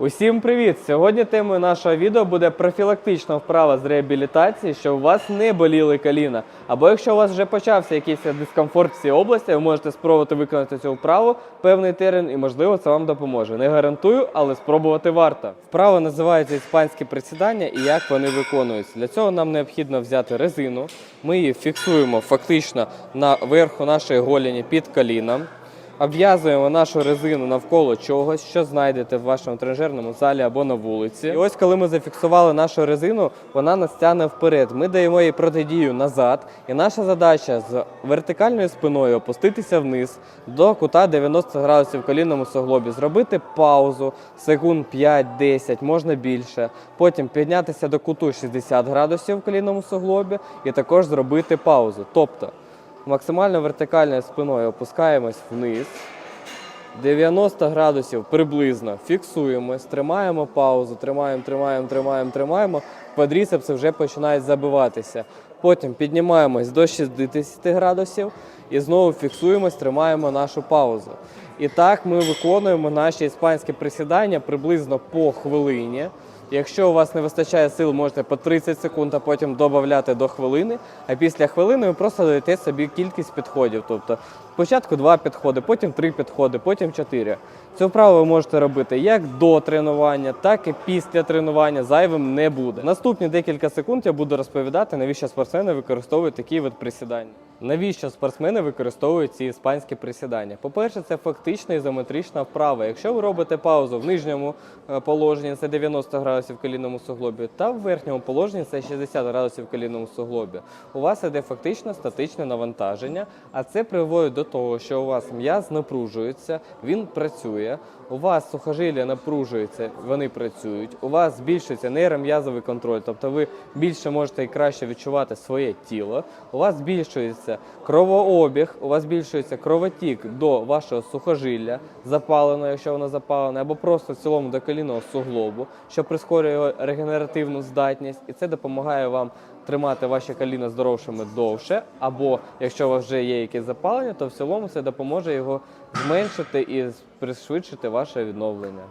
Усім привіт! Сьогодні темою нашого відео буде профілактична вправа з реабілітації, щоб у вас не боліли коліна. Або якщо у вас вже почався якийсь дискомфорт в цій області, ви можете спробувати виконати цю вправу певний термін і, можливо, це вам допоможе. Не гарантую, але спробувати варто. Вправа називається іспанські присідання і як вони виконуються. Для цього нам необхідно взяти резину. Ми її фіксуємо фактично на верху нашої голені під коліном. Обв'язуємо нашу резину навколо чогось, що знайдете в вашому тренажерному залі або на вулиці. І ось коли ми зафіксували нашу резину, вона нас тягне вперед. Ми даємо їй протидію назад. І наша задача з вертикальною спиною опуститися вниз до кута 90 градусів в колінному суглобі, зробити паузу секунд 5-10, можна більше. Потім піднятися до куту 60 градусів в колінному суглобі і також зробити паузу. Тобто максимально вертикальною спиною опускаємось вниз. 90 градусів приблизно фіксуємось, тримаємо паузу, тримаємо, тримаємо, тримаємо, тримаємо. Квадріцепси вже починають забиватися. Потім піднімаємось до 60 градусів і знову фіксуємось, тримаємо нашу паузу. І так ми виконуємо наші іспанські присідання приблизно по хвилині. Якщо у вас не вистачає сил, можете по 30 секунд, а потім додати до хвилини. А після хвилини ви просто додаєте собі кількість підходів. Тобто спочатку два підходи, потім три підходи, потім чотири. Цю вправу ви можете робити як до тренування, так і після тренування. Зайвим не буде. Наступні декілька секунд я буду розповідати, навіщо спортсмени використовують такий вид присідань. Навіщо спортсмени використовують ці іспанські присідання? По-перше, це фактична ізометрична вправа. Якщо ви робите паузу в нижньому е, положенні, це 90 градусів в колінному суглобі, та в верхньому положенні це 60 градусів в колінному суглобі, у вас іде фактично статичне навантаження, а це приводить до того, що у вас м'яз напружується, він працює, у вас сухожилля напружуються, вони працюють, у вас збільшується нейром'язовий контроль, тобто ви більше можете і краще відчувати своє тіло, у вас збільшується кровообіг, у вас збільшується кровотік до вашого сухожилля, запаленого, якщо воно запалене, або просто в цілому до колінного суглобу, що прискорює регенеративну здатність, і це допомагає вам тримати ваші коліна здоровшими довше, або якщо у вас вже є якесь запалення, то в цілому це допоможе його зменшити і пришвидшити ваше відновлення.